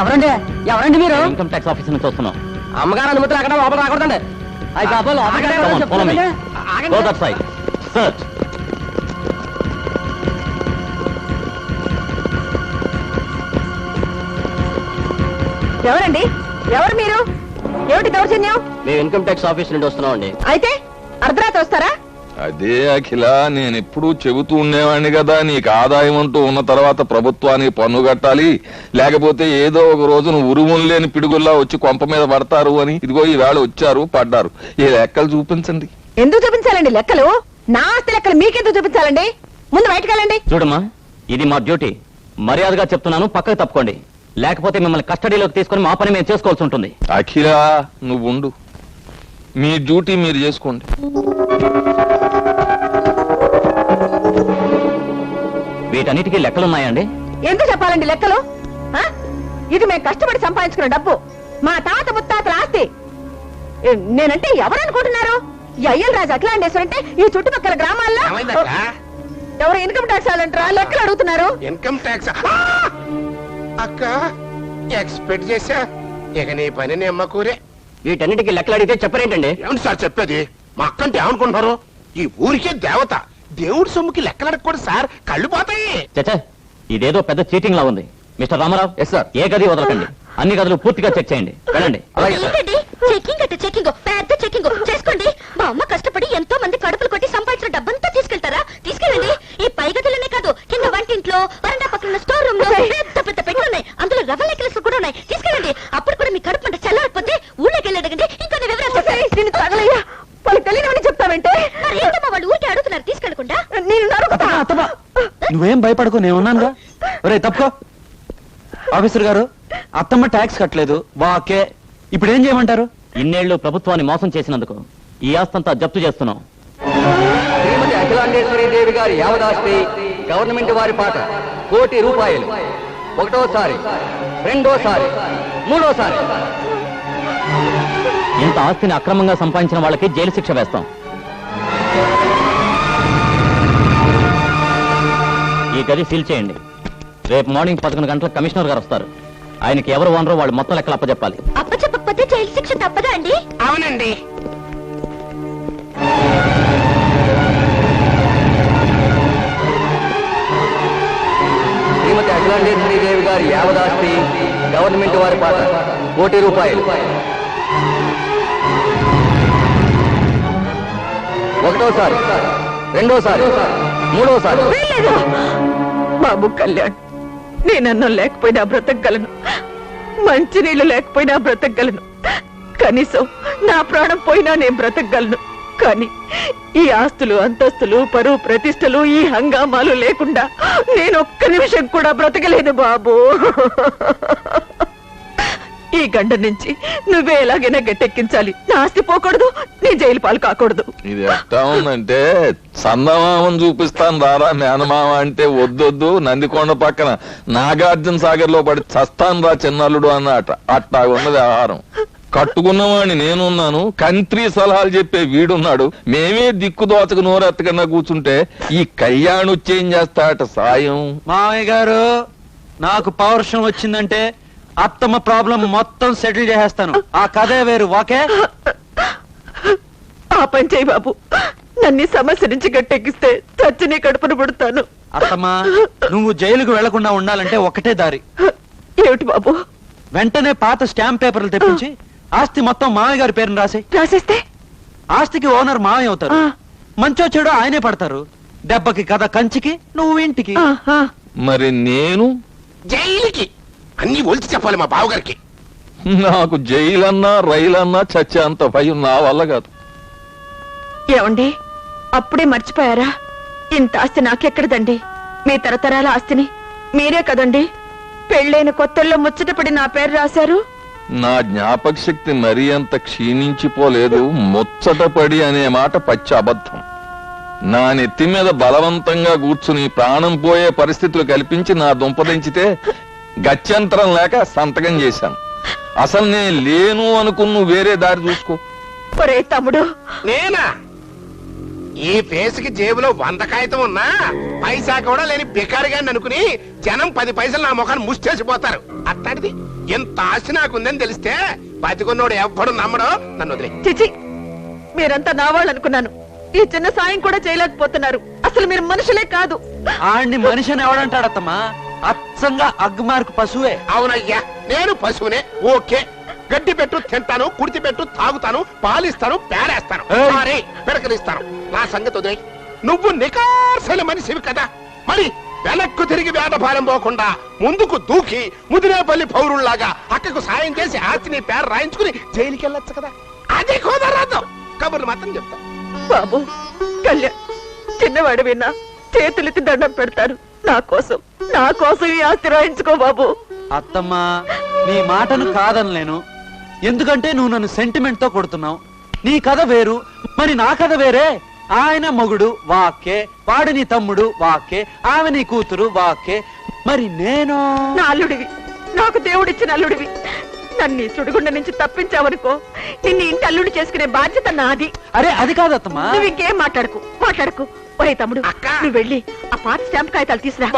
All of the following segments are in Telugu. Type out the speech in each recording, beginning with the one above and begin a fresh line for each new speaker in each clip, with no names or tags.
ఎవరండి? ఎవరండి మీరు?
ఇన్కమ్ ట్యాక్స్ ఆఫీస్ నుంచి వస్తున్నాం
అమ్మగారు అనుమతులు అక్కడ లోపల రాకూడదండి. అయ్యి బాబా.
Search.
ఎవరండి? ఎవరు మీరు? ఏమిటి దౌర్జన్యం?
మేము ఇన్కమ్ ట్యాక్స్ ఆఫీస్ నుండి వస్తున్నాం అండి
అయితే అర్ధరాత్రి వస్తారా?
అదే అఖిల నేను ఎప్పుడూ చెబుతూ ఉండేవాడిని కదా. నీకు ఆదాయం అంటూ ఉన్న తర్వాత ప్రభుత్వానికి పన్ను కట్టాలి. లేకపోతే ఏదో ఒక రోజు నువ్వు ఉరుములు లేని పిడుగుల్లా వచ్చి కొంప మీద పడతారు అని ఇదిగో ఈవేళ వచ్చారు పడ్డారు. ఈ లెక్కలు చూపించండి.
ఎందుకు చూపించాలండి లెక్కలు? నా ఆస్తి లెక్కలు మీకెందుకు చూపించాలండి? ముందు బయటకు వెళ్ళండి.
చూడమ్మా ఇది మా డ్యూటీ. మర్యాదగా చెప్తున్నాను పక్కకు తప్పుకోండి. లేకపోతే మిమ్మల్ని కస్టడీలోకి తీసుకొని మా పని మేము చేసుకోవాల్సి ఉంటుంది.
అఖిల నువ్వు ఉండు. మీ డ్యూటీ మీరు చేసుకోండి.
వీటన్నిటికీ లెక్కలున్నాయండి?
ఎందుకు చెప్పాలండి లెక్కలు? ఆ? ఇది మేము కష్టపడి సంపాదించుకున్న డబ్బు. మా తాత ముత్తాతల ఆస్తి. ఏ, నేనంటే ఎవరనుకుంటున్నారు ఈ అయ్యల్ రాజు అఖిలాండేశ్వర అంటే ఈ చుట్టుపక్కల గ్రామాల్లో ఎవరు ఇన్కమ్ ట్యాక్స్ వాళ్ళంటారా లెక్కలు అడుగుతున్నారు.
ఇన్కమ్ ట్యాక్స్ అక్క ఎక్స్పెక్ట్ చేశా. ఇక నీ పని నీ అమ్మ కూరే.
వీటన్నిటికీ లెక్కలు అడిగితే చెప్పరేంటండి?
ఏమిటి సార్ చెప్పేది? మా అక్కంటే ఏమనుకుంటున్నారు? ఈ ఊరికే దేవత. దేవుడి సొమ్ముకి లెక్కలు అడగకూడదు సార్. కళ్ళు పోతాయి.
చచ్చా ఇదేదో పెద్ద చీటింగ్ లా ఉంది. మిస్టర్ రామారావు
ఎస్ సార్
ఏ గది వదలకండి. అన్ని గదులు పూర్తిగా చెక్ చేయండి. వెళ్ళండి.
అలాగే సార్
అంటే చెకింగ్ పెద్ద చెకింగ్ చేసుకోండి మా అమ్మ కష్టపడి ఎంతో మంది కడుపులు కొట్టి సంపాదించిన డబ్బంతా తీసుకెళ్తారా తీసుకెళ్ళండి ఈ పై గదులనే కాదు కింద వంటింట్లో వరండా పక్కన స్టోర్ రూమ్లో పెద్ద పెద్ద పెట్లు ఉన్నాయి అందులో రవ్వ నెక్లెస్ కూడా ఉన్నాయి తీసుకెళ్ళండి అప్పుడు కూడా మీ కడుపు అంటే చల్లారిపోతే ఊళ్ళోకి వెళ్ళడగండి ఇంకా వివరాలు
ఒసేయ్, నిన్ను తగలయ్యా వాళ్ళకి తెలియనివని చెప్తావేంటే
మరి ఏంటమ్మా వాళ్ళు ఊరికే అడుగుతున్నారు తీసుకెళ్ళకుండా
నేను నరుకుతా
నువ్వేం భయపడకు నేను ఉన్నానుగా ఒరే తప్పుకో. ఆఫీసర్ గారు అత్తమ్మ ట్యాక్స్ కట్టలేదు వాకే. ఇప్పుడు ఏం చేయమంటారు?
ఇన్నేళ్ళు ప్రభుత్వాన్ని మోసం చేసినందుకు ఈ ఆస్తంతా జప్తు చేస్తున్నాం.
శ్రీమతి అఖిలాండేశ్వరి దేవి గారి యావదాస్తి గవర్నమెంట్ వారి పాట కోటి రూపాయలు. ఒకటోసారి రెండోసారి మూడోసారి.
ఇంత ఆస్తిని అక్రమంగా సంపాదించిన వాళ్ళకి జైలు శిక్ష వేస్తాం. గది సీల్ చేయండి. రేపు మార్నింగ్ పదకొండు గంటలకు కమిషనర్ గారు వస్తారు. ఆయనకి ఎవరు ఓనరో వాళ్ళు మొత్తం లెక్కలు అప్పచెప్పాలి.
అప్ప చెప్పకపోతే జైలు శిక్ష తప్పదా అండి?
అవునండి.
శ్రీమతి అఖిలాండేశ్వరి దేవి గారి యావదాస్తి గవర్నమెంట్ వారి పాట కోటి రూపాయలు. ఒకటోసారి రెండోసారి. మూడోసారి.
వీల్లేదు బాబు కళ్యాణ్ నేనన్నం లేకపోయినా బ్రతకగలను. మంచినీళ్ళు లేకపోయినా బ్రతకగలను. కనీసం నా ప్రాణం పోయినా నేను బ్రతకగలను. కానీ ఈ ఆస్తులు అంతస్తులు పరువు ప్రతిష్టలు ఈ హంగామాలు లేకుండా నేను ఒక్క నిమిషం కూడా బ్రతకలేదు బాబు. ఈ గంట నుంచి నువ్వే ఎలాగైనా గట్టెక్కించాలి. నా ఆస్తి పోకూడదు నీ జైలు పాలు కాకూడదు.
ఇది ఎట్టా ఉందంటే చందమామని చూపిస్తాను రారా మేనమామ అంటే వద్దొద్దు నందికొండ పక్కన నాగార్జున సాగర్లో పడి చస్తాను రా చిన్నల్లుడు అన్నట అట్టా ఉన్నది ఆహారం. కట్టుకున్నవాడిని నేనున్నాను కంత్రి సలహాలు చెప్పే వీడున్నాడు. మేమే దిక్కు దోచకు నోరెత్తకన్నా కూర్చుంటే ఈ కళ్యాణ్ వచ్చి ఏం చేస్తాడట సాయం?
మామయ్య గారు నాకు పౌరుషం వచ్చిందంటే అత్తమ్మ ప్రాబ్లం మొత్తం సెటిల్ చేసేస్తాను. ఆ కథే వేరు వాకే
ఆ పని చేయి బాబు. నన్ను సమస్య నుంచి గట్టెక్కిస్తే చచ్చి కడుపును పుడతాను.
అత్తమ్మ నువ్వు జైలుకు వెళ్ళకుండా ఉండాలంటే ఒకటే దారి.
ఏమిటి బాబు?
వెంటనే పాత స్టాంప్ పేపర్లు తెప్పించి ఆస్తి మొత్తం మామయ్య గారి పేరుని రాసి.
రాసేస్తే?
ఆస్తికి ఓనర్ మామయ్య అవుతారు. మంచో చెడు ఆయనే పడతారు. దెబ్బకి కథ కంచికి నువ్వు ఇంటికి.
మరి నేను?
జైలుకి. అన్ని ఒలిచి చెప్పాలి మా బావగారికి.
నాకు జైలన్నా రైలన్నా చచ్చే అంత భయం నా వల్ల కాదు.
ఏమండి? అప్పుడే మర్చిపోయారా? ఇంత ఆస్తి నాకెక్కడదండి? మీ తరతరాల ఆస్తిని మీరే కదండి? పెళ్ళైన కొత్తల్లో ముచ్చటపడి నా పేరు రాశారు?
నా జ్ఞాపక శక్తి మరీ అంత క్షీణించిపోలేదు ముచ్చటపడి అనే మాట పచ్చి అబద్ధం. నా నెత్తి మీద బలవంతంగా కూర్చుని ప్రాణం పోయే పరిస్థితులు కల్పించి నా దుంపదించితే గత్యంతరం లేక సంతకం చేశాను. అసలు నేను లేను అనుకున్న వేరే దారి చూసుకో.
ఒరే తమ్ముడు.
నేనా? ఈ ఫేస్కి జేబులో వంద కాగితం ఉన్నా పైసా కూడా లేని బికారిగా అనుకుని జనం పది పైసలు నా ముఖాన్ని ముష్టేసిపోతారు అట్లాంటిది ఎంత ఆశ నాకుందని తెలిస్తే బతికున్నోడు ఎవ్వడు నమ్మడు నన్ను వదిలే.
చిచి మీరంతా నా వాళ్ళు అనుకున్నాను. ఈ చిన్న సాయం కూడా చేయలేకపోతున్నారు. అసలు మీరు మనుషులే కాదు.
ఆడిని మనిషి అని ఎవడంటాడత్తమ్మా? అచ్చంగా అగ్మార్కు పశువే.
అవునయ్యా నేను పశువునే. ఓకే గడ్డి పెట్టు తింటాను కుడితి పెట్టు తాగుతాను పాలిస్తాను పేరేస్తాను.
ఏయ్!
సారీ పెరకలిస్తాను నా సంగతి వదిలేయ్. నువ్వు నికార్సైన మనిషివి కదా. మరి వెనక్కు తిరిగి వేటభారం పోకుండా ముందుకు దూకి ముదినేపల్లి పౌరుల్లాగా అక్కకు సాయం చేసి ఆస్తిని పేరు రాయించుకుని జైలుకి వెళ్ళొచ్చు కదా. అది కుదరదు. కబుర్లు మాత్రం చెప్తా.
బాబు కళ్యాణ్ చిన్నవాడు విన్నా చేతులెత్తి దండం పెడతారు. నా కోసం నా కోసం ఈ ఆస్తి రాయించుకో బాబు.
అత్తమ్మా నీ మాటను కాదనలేను ఎందుకంటే నువ్వు నన్ను సెంటిమెంట్తో కొడుతున్నావు. నీ కథ వేరు మరి నా కథ వేరే? ఆయన మొగుడు వాకే వాడు నీ తమ్ముడు వాకే ఆమె నీ కూతురు వాకే మరి నేను?
నా అల్లుడివి నాకు దేవుడిచ్చిన అల్లుడివి. నన్ను ఈ సుడిగుండ నుంచి తప్పించావనుకో నిన్ను ఇంటి అల్లుడు చేసుకునే బాధ్యత నాది.
అరే అది కాదత్తమ్మా.
నువ్వు ఇంకేం మాట్లాడకు మాట్లాడకు. ఒరే తమ్ముడు
అక్క.
నువ్వు వెళ్ళి ఆ పాత స్టాంప్ కాగితాలు తీసురా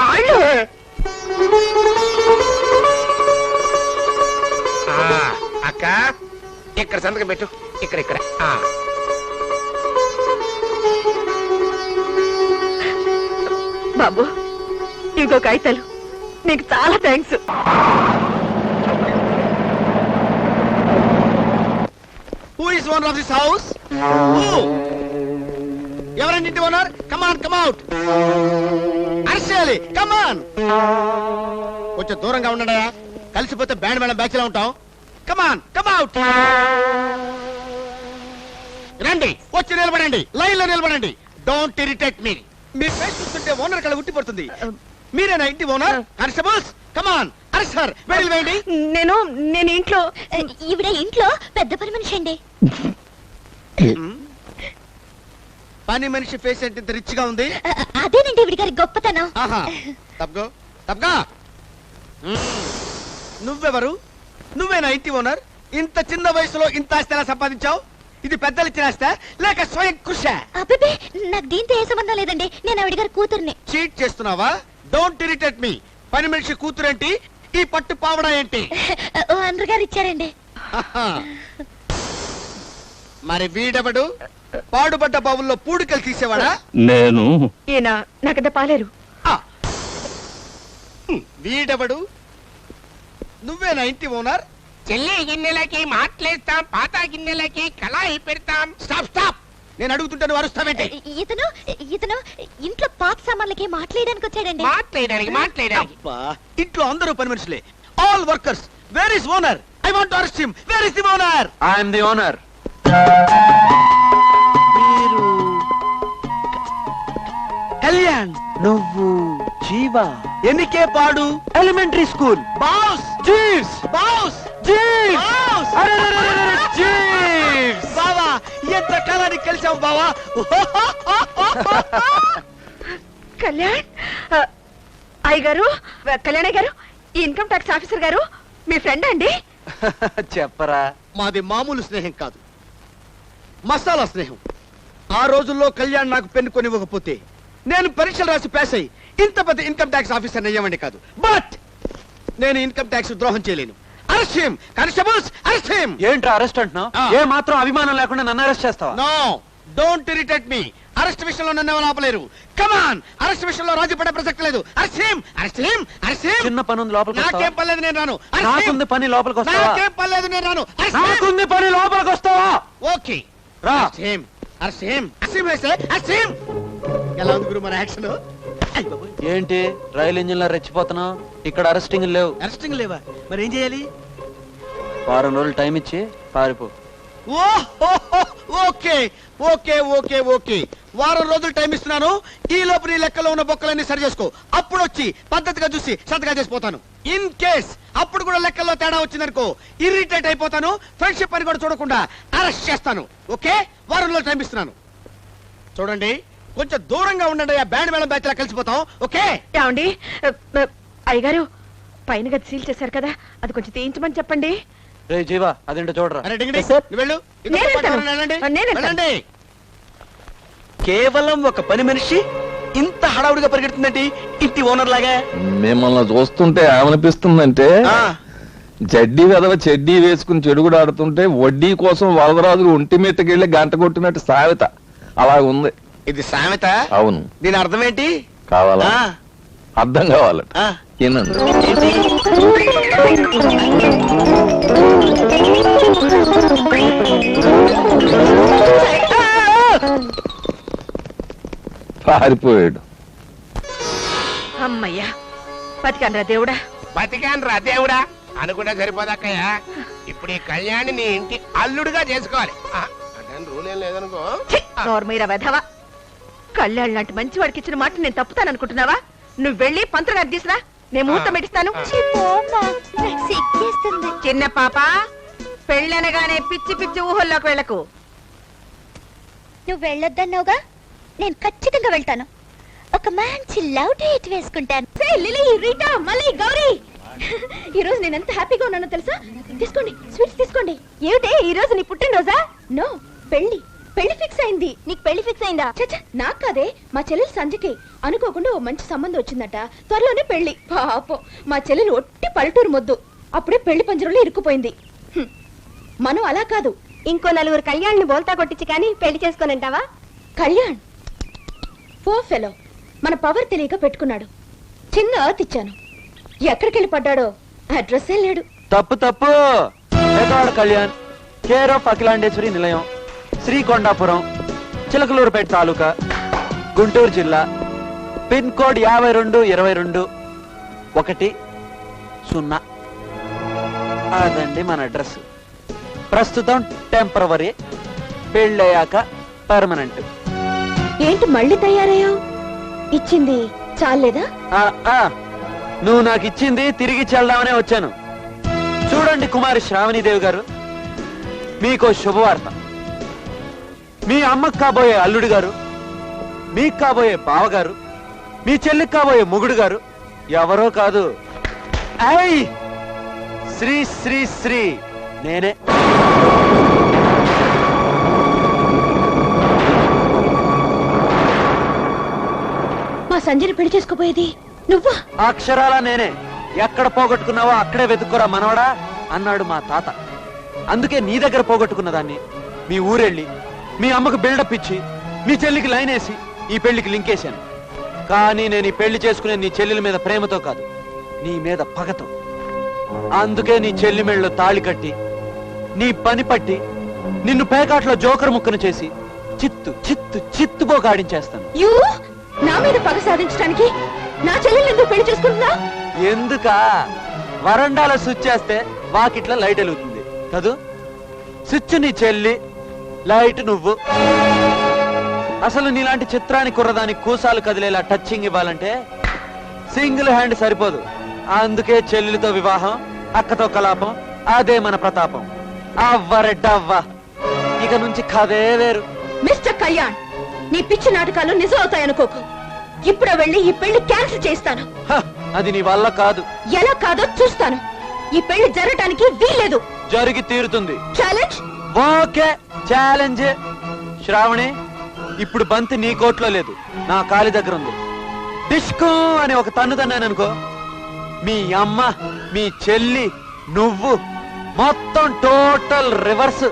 అక్క ఇక్కడ సంతకం పెట్టు. ఇక్కడ ఇక్కడ. ఆ.
బాబు ఇంకో కాగితాలు. నీకు చాలా thanks
who is owner of this house ఎవరండి ఇంటి owner come on come out అర్షాలి come on కొంచెం దూరంగా ఉండడా కలిసిపోతే బ్యాండ్ మేడం బ్యాచ్లో ఉంటాం కమాన్ కమౌట్ రండి వచ్చి నిలబడండి. లైన్లో నిలబడండి. డోంట్ ఇరిటేట్ మీ మీ ఫేస్ చూస్తుంటే ఓనర్ కళ ఉట్టి పడుతుంది. మీరేనా ఇంటి ఓనర్? కానిస్టేబుల్స్ కమాన్ అరెస్టర్ వెళ్ళి వేయండి
నేను నేను ఇంట్లో
ఈవిడ ఇంట్లో పెద్ద పని మనిషి అండి.
పని మనిషి ఫేస్ అంటే ఇంత రిచ్గా ఉంది?
అదేనండి ఈవిడ గారి గొప్పతనం.
ఆహా తప్పగో తప్పగా నువ్వెవరు? నువ్వేనా ఇంటి ఓనర్. ఇంత చిన్న వయసులో ఇంత ఆస్తి ఎలా సంపాదించావు? ఇది పెద్దలు ఇచ్చిన ఆస్తి లేక స్వయం కృష?
అబ్బే నాకు దీంతో ఏ సంబంధం లేదండి. నేను ఆవిడ గారి కూతుర్ని.
చీట్ చేస్తున్నావా? డోంట్ ఇరిటేట్ మీ పని మనిషి కూతురేంటి? ఈ పట్టు పావడా ఏంటి?
అందరు గారు ఇచ్చారండి.
మరి వీడెవడు? పాడుపడ్డ బావుల్లో పూడికలు తీసేవాడా?
నేను.
ఈయన పాలేరు.
ఆ. వీడెవడు? నువ్వేనా ఇంటి ఓనర్?
చెల్లి గిన్నెలకి మాట్లేస్తాం పాత గిన్నెలకి కళాయి పెడతాం.
Stop stop! నేను అడుగుతుంటే నువ్వు అరుస్తావేంటి
ఇతను ఇతను ఇంట్లో పాత సామాన్లకి మాట్లాడడానికి వచ్చాడండి.
మాట్లాడడానికి మాట్లాడడానికి
అబ్బా, ఇంట్లో అందరూ పని మనుషులే. All workers where is owner I want arrest him where is the owner
I'm the owner
Kalyan.
నువ్వు జీవా.
ఎన్నికే పాడు?
Elementary school
boss.
Jeeves
boss.
Jeeves
boss.
అరెరెరెరెరె, Jeeves
బావా ఎంత కాలానికి కలిసావు బావా?
కళ్యాణ్ అయ్య గారు కళ్యాణ్ గారు ఈ ఇన్కమ్ ట్యాక్స్ ఆఫీసర్ గారు మీ ఫ్రెండ్ అండి?
చెప్పరా.
మాది మామూలు స్నేహం కాదు. మసాలా స్నేహం. ఆ రోజుల్లో కళ్యాణ్ నాకు పెన్ను కొనివ్వకపోతే నేను పరీక్షలు రాసి పాస్ అయ్యి ఇంత పెద్ద ఇన్కమ్ ట్యాక్స్ ఆఫీసర్ అయ్యామండి కాదు. బట్ నేను ఇన్కమ్ ట్యాక్స్ ద్రోహం చేయలేను. అరెస్ట్ హిమ్ కానిస్టేబుల్స్ అరెస్ట్
ఏంట్రా అరెస్ట్ అంటున్నావు
ఆ.
ఏ మాత్రం అభిమానం లేకుండా నన్ను అరెస్ట్ చేస్తావా?
No don't irritate me arrest విషయంలో నన్ను ఎవరు ఆపలేరు. కమాన్ అరెస్ట్ విషయంలో రాజీ పడే ప్రసక్తి లేదు. Arrest him arrest him arrest him
చిన్న పని ఉంది లోపలికి
నాకేం
వస్తావా?
పర్లేదు నేను రాను. Arrest him.
నాకుంది పని లోపలికి వస్తావా?
నాకేం పర్లేదు నేను రాను. Arrest him.
నాకుంది పని లోపలికి వస్తావా?
ఓకే
రా.
సేమ్ అర్ సేమ్ అసీమ్ వేస్తే అసీమ్ ఎలా ఉంది గురు మన యాక్షన్?
ఏంటి? రైలు ఇంజిన్లో రెచ్చిపోతున్నావు? ఇక్కడ అరెస్టింగ్ లేవు.
అరెస్టింగ్ లేవా? మరి ఏం చేయాలి?
వారం రోజులు టైం ఇచ్చి పారిపో.
Okay okay okay okay. వారం రోజులు టైం ఇస్తున్నాను. ఈ లోపు నీ లెక్కలో ఉన్న బొక్కలన్నీ సరి చేసుకో. అప్పుడు వచ్చి పద్ధతిగా చూసి సంతగా చేసిపోతాను ఇన్ కేస్ అప్పుడు కూడా లెక్కల్లో తేడా వచ్చిందనుకో ఇరిటేట్ అయిపోతాను. ఫ్రెండ్షిప్ అని కూడా చూడకుండా అరెస్ట్ చేస్తాను. ఓకే? వారం రోజులు టైం ఇస్తున్నాను. చూడండి. కొంచెం దూరంగా ఉండండి ఆ బ్యాండ్ మేళం బ్యాచ్ లా కలిసిపోతాం. ఓకే?
ఏమండి? అయ్యగారు పైన గది సీల్ చేశారు కదా అది కొంచెం తీయించమని చెప్పండి.
రే జీవా అదేంటో చూడరా.
అరే డింగిడి,
సార్.
నువ్వు వెళ్ళు. ఇంకొక
నేను
పాట
వెళ్తాను.
ఎవరైనా వెళ్ళండి
నేను వెళ్తాను.
వెళ్ళండి. కేవలం ఒక పని మనిషి ఇంత హడావుడిగా పరిగెడుతుందండి ఇంటి ఓనర్ లాగా?
మిమ్మల్ని చూస్తుంటే ఏమనిపిస్తుందంటే
ఆ,
జడ్డీ వెదవ చెడ్డీ వేసుకుని చెడుగుడు ఆడుతుంటే వడ్డీ కోసం వరదరాజులు ఒంటి మీదకెళ్ళి గంట కొట్టినట్టు సామెత అలా ఉంది
ఇది సామెత?
అవును.
దీని అర్థం ఏంటి?
కావాలా?
ఆ,
అర్థం కావాలట. పారిపోయాడు.
అమ్మయ్యా బతికానరా దేవుడా?
బతికాను రా దేవుడా? అనుకుంటే సరిపోదక్కయ్య. ఇప్పుడు ఈ కళ్యాణి నీ ఇంటి అల్లుడుగా చేసుకోవాలి. అంటే రూల్ ఏం లేదనుకో.
నోర్మీర వెధవా. కళ్యాణ్ లాంటి మంచి వాడికి ఇచ్చిన మాట నేను తప్పుతాననుకుంటున్నావా? నువ్వు వెళ్ళి పంతులు తీసురా నేను ముహూర్తం పెట్టిస్తాను. చిన్న పాప పెళ్ళనగానే పిచ్చి పిచ్చి ఊహల్లోకి వెళ్ళకు.
నువ్వు వెళ్ళొద్దన్నావుగా? నేను ఖచ్చితంగా వెళ్తాను. ఒక మంచి లవ్ డేట్ వేసుకుంటాను. లిలీ రీటా మళ్ళీ గౌరీ. ఈ రోజు నేను ఎంత హ్యాపీగా ఉన్నానో తెలుసా? తీసుకోండి స్వీట్స్ తీసుకోండి. ఏమిటే ఈ రోజు నీ పుట్టినరోజా? నో పెళ్ళి పెళ్ళి ఫిక్స్ అయింది. నీకు పెళ్ళి ఫిక్స్ అయిందా? చచ్చా నాకు కాదే. మా చెల్లెలు సంజకి అనుకోకుండా ఓ మంచి సంబంధం వచ్చిందట. త్వరలోనే పెళ్ళి. పాపం. మా చెల్లెలు ఒట్టి పల్లెటూరు మొద్దు. అప్పుడే పెళ్ళి పంజరంలో ఇరుక్కుపోయింది. హ్మ్. మనం అలా కాదు. ఇంకో నలుగురు కళ్యాణ్ని బోల్తా కొట్టించి కానీ పెళ్ళి చేసుకోనంటావా? కళ్యాణ్. పో ఫెలో మన పవర్ తెలియక పెట్టుకున్నాడు. చిన్న అర్త్ ఇచ్చాను. ఎక్కడికి వెళ్ళి పడ్డాడో? అడ్రస్సే లేడు.
తప్పు తప్పు. కళ్యాణ్. కేర్ ఆఫ్ అఖిలాండేశ్వరి నిలయం. శ్రీకొండాపురం చిలకలూరుపేట తాలూకా గుంటూరు జిల్లా పిన్ కోడ్ యాభై రెండు ఇరవై రెండు ఒకటి సున్నా. అదండి మన అడ్రస్. ప్రస్తుతం టెంపరవరీ పెళ్ళయ్యాక పర్మనెంట్.
ఏంటి మళ్ళీ తయారయ్యావు? ఇచ్చింది చాలేదా?
నువ్వు నాకు ఇచ్చింది తిరిగి చెల్దామనే వచ్చాను. చూడండి కుమారి శ్రావణీదేవి గారు మీకో శుభవార్త. మీ అమ్మకు కాబోయే అల్లుడు గారు మీకు కాబోయే బావగారు మీ చెల్లికి కాబోయే మొగుడు గారు ఎవరో కాదు. ఐ శ్రీ శ్రీ శ్రీ నేనే.
మా సంజయని పెళ్ళి చేసుకోపోయేది నువ్వా?
అక్షరాల నేనే. ఎక్కడ పోగొట్టుకున్నావో అక్కడే వెతుక్కోరా మనవడా అన్నాడు మా తాత. అందుకే నీ దగ్గర పోగొట్టుకున్న దాన్ని మీ ఊరెళ్ళి మీ అమ్మకు బిల్డప్ ఇచ్చి మీ చెల్లికి లైన్ వేసి ఈ పెళ్ళికి లింకేశాను కానీ నేను ఈ పెళ్ళి చేసుకునే నీ చెల్లెల మీద ప్రేమతో కాదు నీ మీద పగతో. అందుకే నీ చెల్లి మెళ్ళలో తాళి కట్టి నీ పని పట్టి నిన్ను పేకాట్లో జోకర్ ముక్కను చేసి చిత్తు చిత్తు చిత్తుపోక ఆడించేస్తాను.
యూ! నా మీద పగ సాధించడానికి నా చెల్లెలు ఎందుకు పెళ్ళి చేసుకుంటున్నా?
ఎందుక? వరండాలో స్విచ్ చేస్తే వాకిట్లో లైట్ వెలుగుతుంది. కదూ? స్విచ్ నీ చెల్లి లైట్ నువ్వు. అసలు నీలాంటి చిత్రాన్ని కుర్రదానికి కూసాలు కదిలేలా టచింగ్ ఇవ్వాలంటే సింగిల్ హ్యాండ్ సరిపోదు. అందుకే చెల్లెలితో వివాహం అక్కతో కలాపం అదే మన ప్రతాపం. అవ్వరెడ్డవ్వ ఇక నుంచి కథే వేరు.
మిస్టర్ కళ్యాణ్ నీ పిచ్చి నాటకాలు నిజం అవుతాయనుకోకు. ఇప్పుడే వెళ్ళి ఈ పెళ్ళి క్యాన్సిల్ చేస్తాను
హ, అది నీ వల్ల కాదు.
ఎలా కాదో చూస్తాను. ఈ పెళ్ళి జరగటానికి వీల్లేదు.
జరిగి తీరుతుంది.
ఛాలెంజ్?
ఓకే ఛాలెంజ్ శ్రావణి ఇప్పుడు బంతి నీ కోట్లో లేదు. నా కాలి దగ్గర ఉంది. డిస్కో అని ఒక తన్ను తన్నాను అనుకో మీ అమ్మ మీ చెల్లి నువ్వు మొత్తం టోటల్ రివర్స్